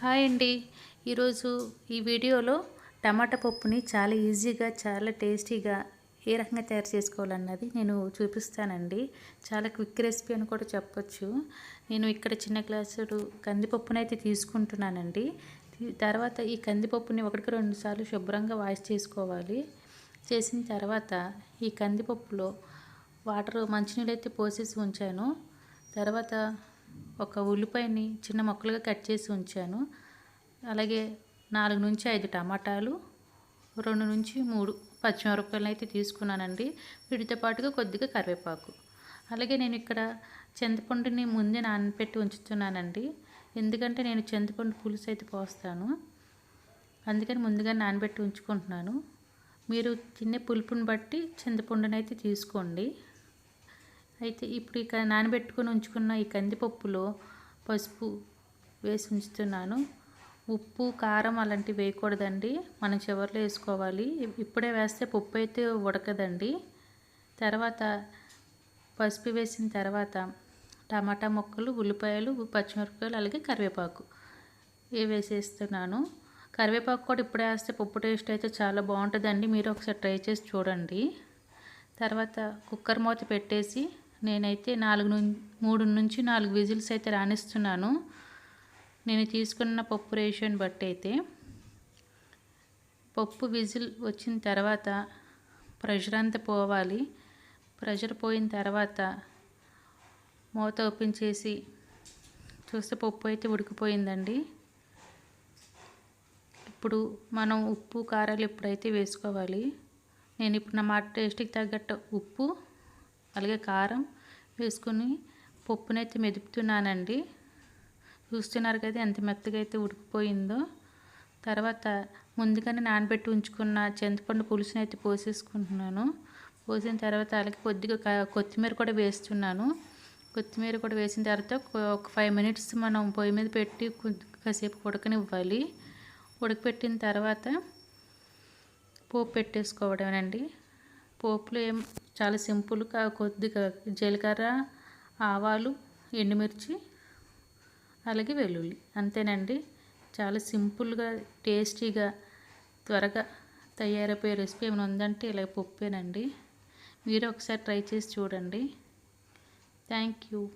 Hi అండి. ఈరోజు ఈ వీడియోలో టమాటా పప్పుని చాలా ఈజీగా చాలా టేస్టీగా ఏ రకంగా తయారు చేసుకోవాలన్నది నేను చూపిస్తానండి. చాలా క్విక్ రెసిపీ అని కూడా చెప్పొచ్చు. నేను ఇక్కడ చిన్న గ్లాసుడు కందిపప్పునైతే తీసుకుంటున్నానండి. తర్వాత ఈ కందిపప్పుని ఒకటికి రెండు సార్లు శుభ్రంగా వాష్ చేసుకోవాలి. చేసిన తర్వాత ఈ కందిపప్పులో వాటర్ మంచినీళ్ళు అయితే పోసేసి ఉంచాను. తర్వాత ఒక ఉల్లిపాయని చిన్న ముక్కలుగా కట్ చేసి ఉంచాను. అలాగే నాలుగు నుంచి ఐదు టమాటాలు రెండు నుంచి మూడు పచ్చిమిరపకాయలు అయితే తీసుకున్నానండి. వీటితో పాటుగా కొద్దిగా కరివేపాకు. అలాగే నేను ఇక్కడ చింతపండుని ముందే నానబెట్టి ఉంచుతున్నానండి. ఎందుకంటే నేను చింతపండు పులుసు అయితే పోస్తాను. అందుకని ముందుగా నానబెట్టి ఉంచుకుంటున్నాను. మీరు తినే పులుపుని బట్టి చింతపండునైతే తీసుకోండి. అయితే ఇప్పుడు ఇక నానబెట్టుకొని ఉంచుకున్న ఈ కందిపప్పులో పసుపు వేసి ఉంచుతున్నాను. ఉప్పు కారం అలాంటివి వేయకూడదండి. మనం చివరిలో వేసుకోవాలి. ఇప్పుడే వేస్తే పప్పు అయితే ఉడకదండి. తర్వాత పసుపు వేసిన తర్వాత టమాటా ముక్కలు ఉల్లిపాయలు పచ్చిమిరపకాయలు అలాగే కరివేపాకు ఇవి వేసేస్తున్నాను. కరివేపాకు కూడా ఇప్పుడే వేస్తే పప్పు టేస్ట్ అయితే చాలా బాగుంటుందండి. మీరు ఒకసారి ట్రై చేసి చూడండి. తర్వాత కుక్కర్ మూత పెట్టేసి నేనైతే నాలుగు ను మూడు నుంచి నాలుగు విజిల్స్ అయితే రాణిస్తున్నాను. నేను తీసుకున్న పప్పు రేషన్ బట్టి అయితే పప్పు విజిల్ వచ్చిన తర్వాత ప్రెషర్ అంతా పోవాలి. ప్రెషర్ పోయిన తర్వాత మూత ఓపెన్ చేసి చూస్తే పప్పు అయితే ఉడికిపోయిందండి. ఇప్పుడు మనం ఉప్పు కారాలు ఇప్పుడైతే వేసుకోవాలి నేను ఇప్పుడు నా మా టేస్ట్కి తగ్గట్టు ఉప్పు అలాగే కారం వేసుకుని పప్పునైతే మెదుపుతున్నానండి. చూస్తున్నారు కదా ఎంత మెత్తగా అయితే ఉడికిపోయిందో. తర్వాత ముందుగానే నానబెట్టి ఉంచుకున్న చింతపండు పులుసుని అయితే పోసేసుకుంటున్నాను. పోసిన తర్వాత అలాగే కొద్దిగా కొత్తిమీర కూడా వేస్తున్నాను. కొత్తిమీర కూడా వేసిన తర్వాత ఒక ఫైవ్ మినిట్స్ మనం పొయ్యి మీద పెట్టి కొద్ది- కాసేపు ఉడకనివ్వాలి. ఉడకపెట్టిన తర్వాత పోపు పెట్టేసుకోవడమేనండి. పోపులో ఏం చాలా సింపుల్గా కొద్దిగా జీలకర్ర ఆవాలు ఎండుమిర్చి అలాగే వెల్లుల్లి. అంతేనండి. చాలా సింపుల్గా టేస్టీగా త్వరగా తయారైపోయే రెసిపీ ఏమైనా ఉందంటే ఇలా పప్పేనండి. మీరు ఒకసారి ట్రై చేసి చూడండి. Thank you.